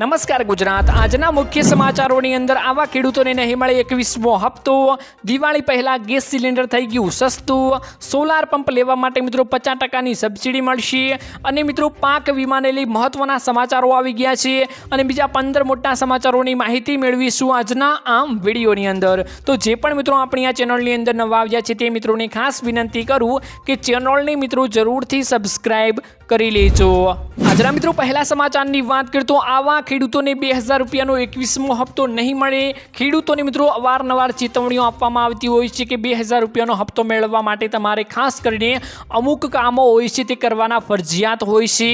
નમસ્કાર ગુજરાત. આજના મુખ્ય સમાચારોની અંદર આવા ખેડૂતોને નહીં મળે એકવીસમો હપ્તો. દિવાળી પહેલાં ગેસ સિલિન્ડર થઈ ગયું સસ્તું. સોલાર પંપ લેવા માટે મિત્રો પચાસ ટકાની સબસિડી મળશે. અને મિત્રો પાક વીમાને લઈ મહત્વના સમાચારો આવી ગયા છે. અને બીજા પંદર મોટા સમાચારોની માહિતી મેળવીશું આજના આમ વિડીયોની અંદર. તો જે પણ મિત્રો આપણી આ ચેનલની અંદર નવા આવ્યા છે તે મિત્રોને ખાસ વિનંતી કરું કે ચેનલને મિત્રો જરૂરથી સબસ્ક્રાઈબ કરી લેજો. આજના મિત્રો પહેલા સમાચારની વાત કરતો આવા ખેડૂતોને બે હજાર રૂપિયાનો એકવીસમો હપ્તો નહીં મળે. ખેડૂતોને મિત્રો અવારનવાર ચેતવણીઓ આપવામાં આવતી હોય છે કે બે હજાર રૂપિયાનો હપ્તો મેળવવા માટે તમારે ખાસ કરીને અમુક કામો હોય છે તે કરવાના ફરજિયાત હોય છે.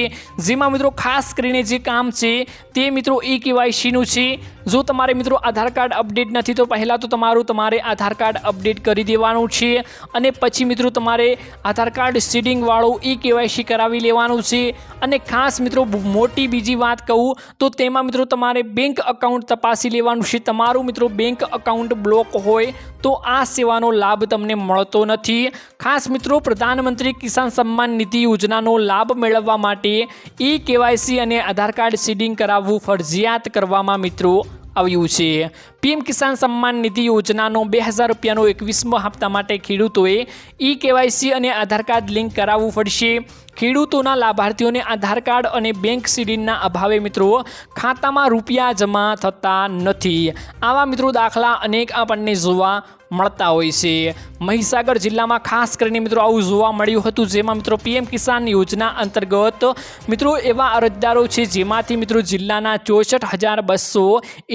જેમાં મિત્રો ખાસ કરીને જે કામ છે તે મિત્રો ઈ કેવાયસીનું છે. જો તમારે મિત્રો આધાર કાર્ડ અપડેટ નથી, તો પહેલાં તો તમારું, તમારે આધાર કાર્ડ અપડેટ કરી દેવાનું છે અને પછી મિત્રો તમારે આધાર કાર્ડ સીડિંગવાળું ઈ કેવાયસી કરાવી લેવાનું છે. અને ખાસ મિત્રો મોટી બીજી વાત કહું, તો તેમાં મિત્રો તમારે બેંક અકાઉન્ટ તપાસી લેવાનું છે. તમારું મિત્રો બેંક અકાઉન્ટ બ્લોક હોય, તો આ સેવાનો લાભ તમને મળતો નથી. ખાસ મિત્રો પ્રધાનમંત્રી કિસાન સન્માન નિધિ યોજનાનો લાભ મેળવવા માટે ઈ કેવાયસી અને આધાર કાર્ડ સીડિંગ કરાવવું ફરજિયાત કરવામાં મિત્રો આવ્યું છે. પીએમ કિસાન સન્માન નિધિ યોજનાનો બે હજાર રૂપિયાનો એકવીસમો હપ્તા માટે ખેડૂતોએ ઈ કેવાયસી અને આધાર કાર્ડ લિંક કરાવવું પડશે. ખેડૂતોના લાભાર્થીઓને આધાર કાર્ડ અને બેંક સીડિંગના અભાવે મિત્રો ખાતામાં રૂપિયા જમા થતા નથી. આવા મિત્રો દાખલા અનેક આપણને જોવા મળતા હોય છે. મહીસાગર જિલ્લામાં ખાસ કરીને મિત્રો આવું જોવા મળ્યું હતું, જેમાં મિત્રો પીએમ કિસાન યોજના અંતર્ગત મિત્રો એવા અરજદારો છે, જેમાંથી મિત્રો જિલ્લાના ચોસઠ હજાર બસો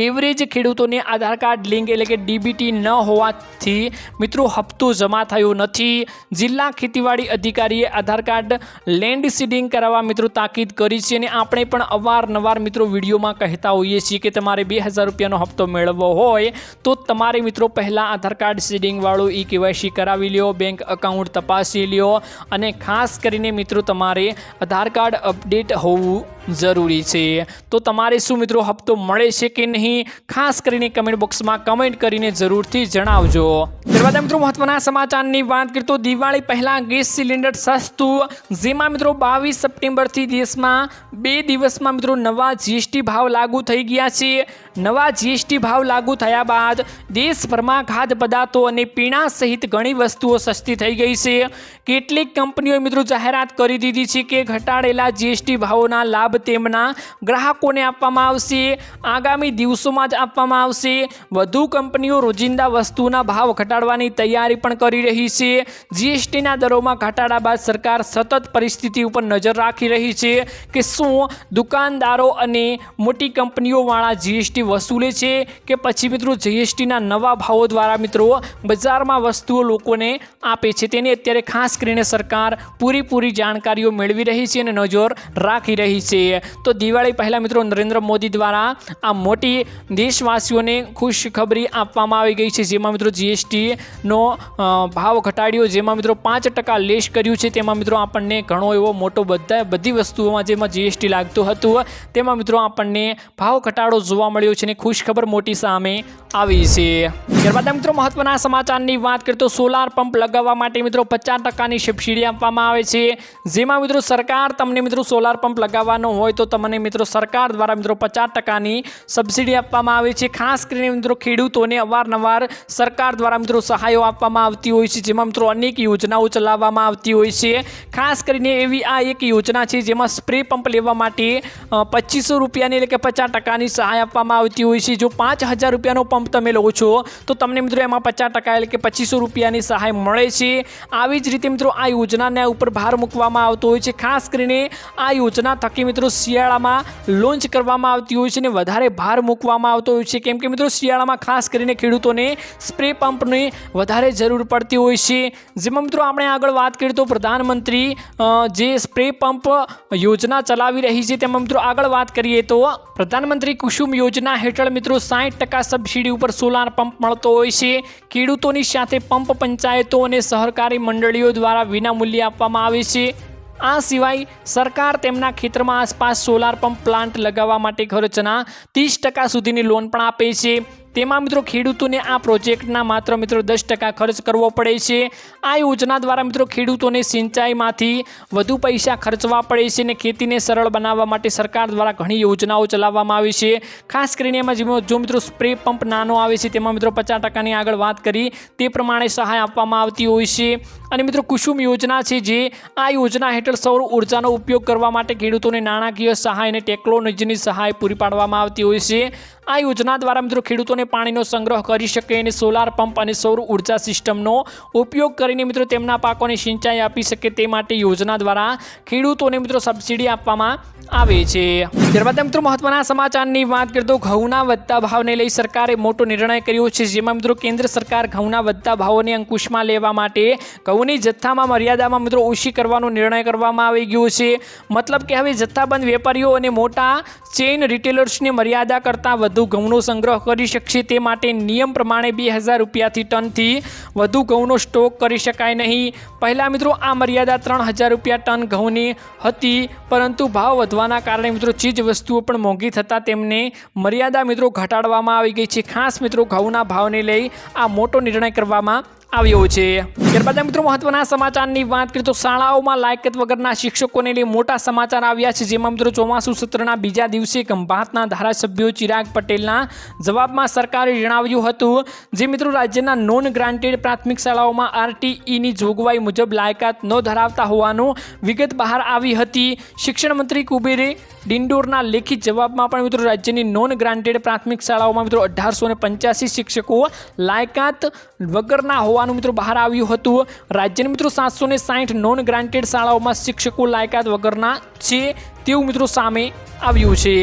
એવરેજ ખેડૂતોને આધાર કાર્ડ લિંક એટલે કે ડીબીટી ન હોવાથી મિત્રો હપ્તો જમા થયો નથી. જિલ્લા ખેતીવાડી અધિકારીએ આધાર કાર્ડ લેન્ડ સીડિંગ કરાવવા મિત્રો તાકીદ કરી છે અને આપણે પણ અવારનવાર મિત્રો વિડીયોમાં કહેતા હોઈએ છીએ કે તમારે બે હજાર રૂપિયાનો હપ્તો મેળવવો હોય, તો તમારે મિત્રો પહેલાં આધાર કાર્ડ સીડિંગવાળું ઈ કેવાયસી કરાવી લ્યો બેંક અકાઉન્ટ તપાસી લ્યો અને ખાસ કરીને મિત્રો તમારે આધાર કાર્ડ અપડેટ હોવું જરૂરી છે. તો તમારે શું મિત્રો, હપ્તો મળે છે કે નહીં? ખાસ કરીને કમેન્ટ બોક્સમાં કમેન્ટ કરીને જરૂરથી જણાવજો. ત્યારબાદ મિત્રો મહત્વના સમાચારની વાત કરીએ તો દિવાળી પહેલાં ગેસ સિલિન્ડર સસ્તું, જેમાં મિત્રો બાવીસ સપ્ટેમ્બરથી દેશમાં બે દિવસમાં મિત્રો નવા જીએસટી ભાવ લાગુ થઈ ગયા છે. નવા જીએસટી ભાવ લાગુ થયા બાદ દેશભરમાં ખાદ્ય પદાર્થો અને પીણા સહિત ઘણી વસ્તુઓ સસ્તી થઈ ગઈ છે. કેટલીક કંપનીઓએ મિત્રો જાહેરાત કરી દીધી છે કે ઘટાડેલા જીએસટી ભાવોના લાભ તેમના ગ્રાહકોને આપવામાં આવશે. આગામી દિવસોમાં જ આપવામાં આવશે. વધુ કંપનીઓ રોજિંદા વસ્તુના ભાવ ઘટાડવાની તૈયારી પણ કરી રહી છે. જીએસટીના દરોમાં ઘટાડા બાદ સરકાર સતત પરિસ્થિતિ ઉપર નજર રાખી રહી છે કે શું દુકાનદારો અને મોટી કંપનીઓવાળા જીએસટી વસૂલે છે કે પછી મિત્રો જીએસટીના નવા ભાવો દ્વારા મિત્રો બજારમાં વસ્તુઓ લોકોને આપે છે. તેની અત્યારે ખાસ કરીને સરકાર પૂરેપૂરી જાણકારીઓ મેળવી રહી છે અને નજર રાખી રહી છે. તો દિવાળી પહેલાં મિત્રો નરેન્દ્ર મોદી દ્વારા આ મોટી દેશવાસીઓને ખુશખબરી આપવામાં આવી ગઈ છે. જેમાં મિત્રો જીએસટીનો ભાવ ઘટાડ્યો, જેમાં મિત્રો પાંચ ટકા લેશ કર્યું છે. તેમાં મિત્રો આપણને ઘણો એવો મોટો બધા, બધી વસ્તુઓમાં જેમાં જીએસટી લાગતું હતું, તેમાં મિત્રો આપણને ભાવ ઘટાડો જોવા મળ્યો છે અને ખુશખબર મોટી સામે આવી છે. ત્યારબાદ મિત્રો મહત્વના સમાચારની વાત કરીએ તો સોલાર પંપ લગાવવા માટે મિત્રો પચાસ ટકાની સબસિડી આપવામાં આવે છે. જેમાં મિત્રો સરકાર તમને મિત્રો સોલાર પંપ લગાવવાનો હોય તો તમને મિત્રો સરકાર દ્વારા મિત્રો પચાસ ટકાની સબસિડી આપવામાં આવે છે. ખાસ કરીને મિત્રો ખેડૂતોને અવારનવાર સરકાર દ્વારા મિત્રો સહાયો આપવામાં આવતી હોય છે. જેમાં મિત્રો અનેક યોજનાઓ ચલાવવામાં આવતી હોય છે. ખાસ કરીને એવી આ એક યોજના છે જેમાં સ્પ્રે પંપ લેવા માટે પચીસો રૂપિયાની એટલે કે પચાસ ટકાની સહાય આપવામાં આવતી હોય છે. જો પાંચ હજાર રૂપિયાનો પંપ તમે લો છો, તો તમને મિત્રો એમાં પચાસ ટકા એટલે કે પચીસો રૂપિયાની સહાય મળે છે. આવી જ રીતે મિત્રો આ યોજનાના ઉપર ભાર મૂકવામાં આવતો હોય છે. ખાસ કરીને આ યોજના થકી મિત્રો શિયાળામાં લોન્ચ કરવામાં આવતી હોય છે અને વધારે ભાર મૂકવામાં આવતો હોય છે. કેમ કે મિત્રો શિયાળામાં ખાસ કરીને ખેડૂતોને સ્પ્રે પંપની વધારે જરૂર પડતી હોય છે. જેમાં મિત્રો આપણે આગળ વાત કરીએ તો પ્રધાનમંત્રી જે સ્પ્રે પંપ યોજના ચલાવી રહી છે તેમાં મિત્રો આગળ વાત કરીએ તો પ્રધાનમંત્રી કુસુમ યોજના હેઠળ મિત્રો સાઠ ટકા સબસિડી ઉપર સોલાર પંપ મળતો હોય છે. ખેડૂતોની સાથે પંપ પંચાયતો અને સહકારી મંડળીઓ દ્વારા વિનામૂલ્યે આપવામાં આવે છે. આ સિવાય સરકાર તેમના ખેતરમાં આસપાસ સોલાર પંપ પ્લાન્ટ લગાવવા માટે ખર્ચના ત્રીસ ટકા સુધીની લોન પણ આપે છે. તેમાં મિત્રો ખેડૂતોને આ પ્રોજેક્ટના માત્ર મિત્રો દસ ખર્ચ કરવો પડે છે. આ યોજના દ્વારા મિત્રો ખેડૂતોને સિંચાઈમાંથી વધુ પૈસા ખર્ચવા પડે છે અને ખેતીને સરળ બનાવવા માટે સરકાર દ્વારા ઘણી યોજનાઓ ચલાવવામાં આવી છે. ખાસ કરીને એમાં જો મિત્રો સ્પ્રે પંપ નાનો આવે છે તેમાં મિત્રો પચાસ ટકાની આગળ વાત કરી, તે પ્રમાણે સહાય આપવામાં આવતી હોય છે. અને મિત્રો કુસુમ યોજના છે જે આ યોજના હેઠળ સૌર ઉર્જાનો ઉપયોગ કરવા માટે ખેડૂતોને નાણાકીય સહાય અને ટેકનોલોજીની સહાય પૂરી પાડવામાં આવતી હોય છે. આ યોજના દ્વારા મિત્રો ખેડૂતોને પાણીનો સંગ્રહ કરી શકે અને સોલાર પંપ અને સૌર ઊર્જા સિસ્ટમનો ઉપયોગ કરીને મિત્રો તેમના પાકોને સિંચાઈ આપી શકે તે માટે યોજના દ્વારા ખેડૂતોને મિત્રો સબસિડી આપવામાં આવે છે. ત્યારબાદ મિત્રો મહત્વના સમાચારની વાત કરીએ તો ઘઉંના વધતા ભાવને લઈ સરકારે મોટો નિર્ણય કર્યો છે, જેમાં મિત્રો કેન્દ્ર સરકાર ઘઉંના વધતા ભાવોને અંકુશમાં લેવા માટે ઘઉંની જથ્થામાં મર્યાદામાં મિત્રો ઓછી કરવાનો નિર્ણય કરવામાં આવી ગયો છે. મતલબ કે હવે જથ્થાબંધ વેપારીઓ અને મોટા ચેઇન રિટેલર્સની મર્યાદા કરતાં વધુ ઘઉંનો સંગ્રહ કરી શકશે. તે માટે નિયમ પ્રમાણે બે હજાર રૂપિયાથી ટનથી વધુ ઘઉંનો સ્ટોક કરી શકાય નહીં. પહેલાં મિત્રો, આ મર્યાદા ત્રણ હજાર રૂપિયા ટન ઘઉંની હતી, પરંતુ ભાવ વધવાના કારણે મિત્રો, ચીજ વસ્તુઓ પણ મોંઘી થતાં તેમને મર્યાદા મિત્રો ઘટાડવામાં આવી ગઈ છે. ખાસ મિત્રો, ઘઉંના ભાવને લઈ આ મોટો નિર્ણય કરવામાં આવ્યો છે. ત્યારબાદ મિત્રો મહત્વના સમાચારની વાત કરીએ તો શાળાઓમાં લાયકાત વગરના શિક્ષકોને લઈ મોટા સમાચાર આવ્યા છે. જેમાં મિત્રો ચોમાસુ સત્રના બીજા દિવસે ખંભાતના ધારાસભ્યો ચિરાગ પટેલના જવાબમાં સરકારે જણાવ્યું હતું જે મિત્રો રાજ્યના નોન ગ્રાન્ટેડ પ્રાથમિક શાળાઓમાં આરટીઈની જોગવાઈ મુજબ લાયકાત ન ધરાવતા હોવાનું વિગત બહાર આવી હતી. શિક્ષણ મંત્રી કુબેરે ડિંડોરના લેખિત જવાબમાં પણ મિત્રો રાજ્યની નોન ગ્રાન્ટેડ પ્રાથમિક શાળાઓમાં મિત્રો અઢારસો શિક્ષકો લાયકાત વગરના હોવાનું મિત્રો બહાર આવ્યું હતું. રાજ્યની મિત્રો સાતસો ને સાઠ નોન ગ્રાન્ટેડ શાળાઓમાં શિક્ષકો લાયકાત વગરના છે તેવું મિત્રો સામે આવ્યું છે.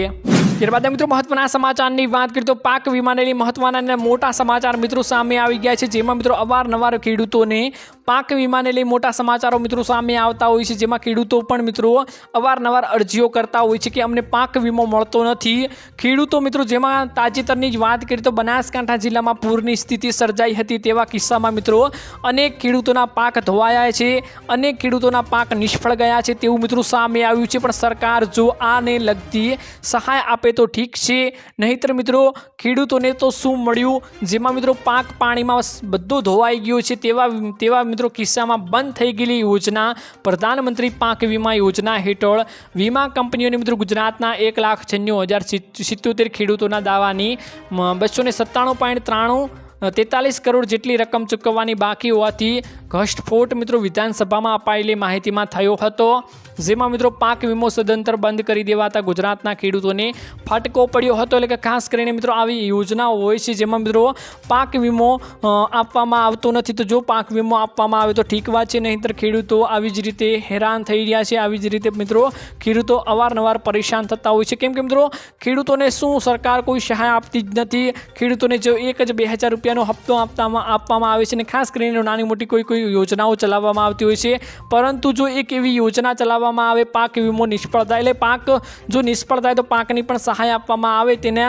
ત્યારબાદ મિત્રો મહત્વના સમાચારની વાત કરીએ તો પાક વીમાને લઈ મહત્વના અને મોટા સમાચાર મિત્રો સામે આવી ગયા છે. જેમાં મિત્રો અવારનવાર ખેડૂતોને પાક વીમાને લઈ મોટા સમાચારો મિત્રો સામે આવતા હોય છે. જેમાં ખેડૂતો પણ મિત્રો અવારનવાર અરજીઓ કરતા હોય છે કે અમને પાક વીમો મળતો નથી. ખેડૂતો મિત્રો જેમાં તાજેતરની જ વાત કરીએ તો બનાસકાંઠા જિલ્લામાં પૂરની સ્થિતિ સર્જાઈ હતી તેવા કિસ્સામાં મિત્રો અનેક ખેડૂતોના પાક ધોવાયા છે. અનેક ખેડૂતોના પાક નિષ્ફળ ગયા છે તેવું મિત્રો સામે આવ્યું છે. પણ સરકાર જો આને લગતી સહાય આપે તો ઠીક છે. નહીંતર મિત્રો, ખેડૂતોને તો શું મળ્યું? જેમાં મિત્રો પાક પાણીમાં બધું ધોવાઈ ગયું છે તેવા તેવા મિત્રો કિસ્સામાં બંધ થઈ ગયેલી યોજના, પ્રધાનમંત્રી પાક વીમા યોજના હેઠળ વીમા કંપનીઓને મિત્રો ગુજરાતના એક લાખ છન્નું હજાર સિત્તોતેર ખેડૂતોના દાવાની બસો ને સત્તાણું પોઈન્ટ ત્રાણું તેતાલીસ કરોડ જેટલી રકમ ચૂકવવાની બાકી હોવાથી ઘટસ્ફોટ મિત્રો વિધાનસભામાં અપાયેલી માહિતીમાં થયો હતો. જેમાં મિત્રો પાક વીમો સદંતર બંધ કરી દેવાતા ગુજરાતના ખેડૂતોને ફટકો પડ્યો હતો. એટલે કે ખાસ કરીને મિત્રો આવી યોજનાઓ હોય છે જેમાં મિત્રો પાક વીમો આપવામાં આવતો નથી. તો જો પાક વીમો આપવામાં આવે તો ઠીક વાત છે, નહીંતર ખેડૂતો આવી જ રીતે હેરાન થઈ રહ્યા છે. આવી જ રીતે મિત્રો ખેડૂતો અવારનવાર પરેશાન થતા હોય છે. કેમ કે મિત્રો ખેડૂતોને શું સરકાર કોઈ સહાય આપતી જ નથી. ખેડૂતોને જો એક જ બે હજાર રૂપિયાનો હપ્તો આપવામાં આપવામાં આવે છે અને ખાસ કરીને નાની મોટી કોઈ કોઈ યોજનાઓ ચલાવવામાં આવતી હોય છે. પરંતુ જો એક એવી યોજના ચલાવવામાં આવે, પાક વીમો નિષ્ફળ થાય એટલે પાક જો નિષ્ફળ થાય તો પાકની પણ સહાય આપવામાં આવે. તેને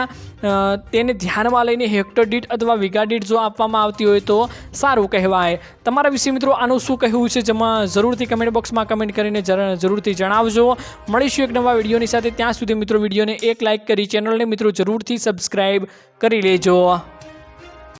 તેને ધ્યાનમાં લઈને હેક્ટર દીઠ અથવા વીઘા દીઠ જો આપવામાં આવતી હોય તો સારું કહેવાય. તમારા વિશે મિત્રો આનું શું કહેવું છે જેમાં જરૂરથી કમેન્ટ બોક્સમાં કમેન્ટ કરીને જરૂરથી જણાવજો. મળીશું એક નવા વિડીયોની સાથે. ત્યાં સુધી મિત્રો વિડીયોને એક લાઇક કરી ચેનલને મિત્રો જરૂરથી સબસ્ક્રાઈબ કરી લેજો.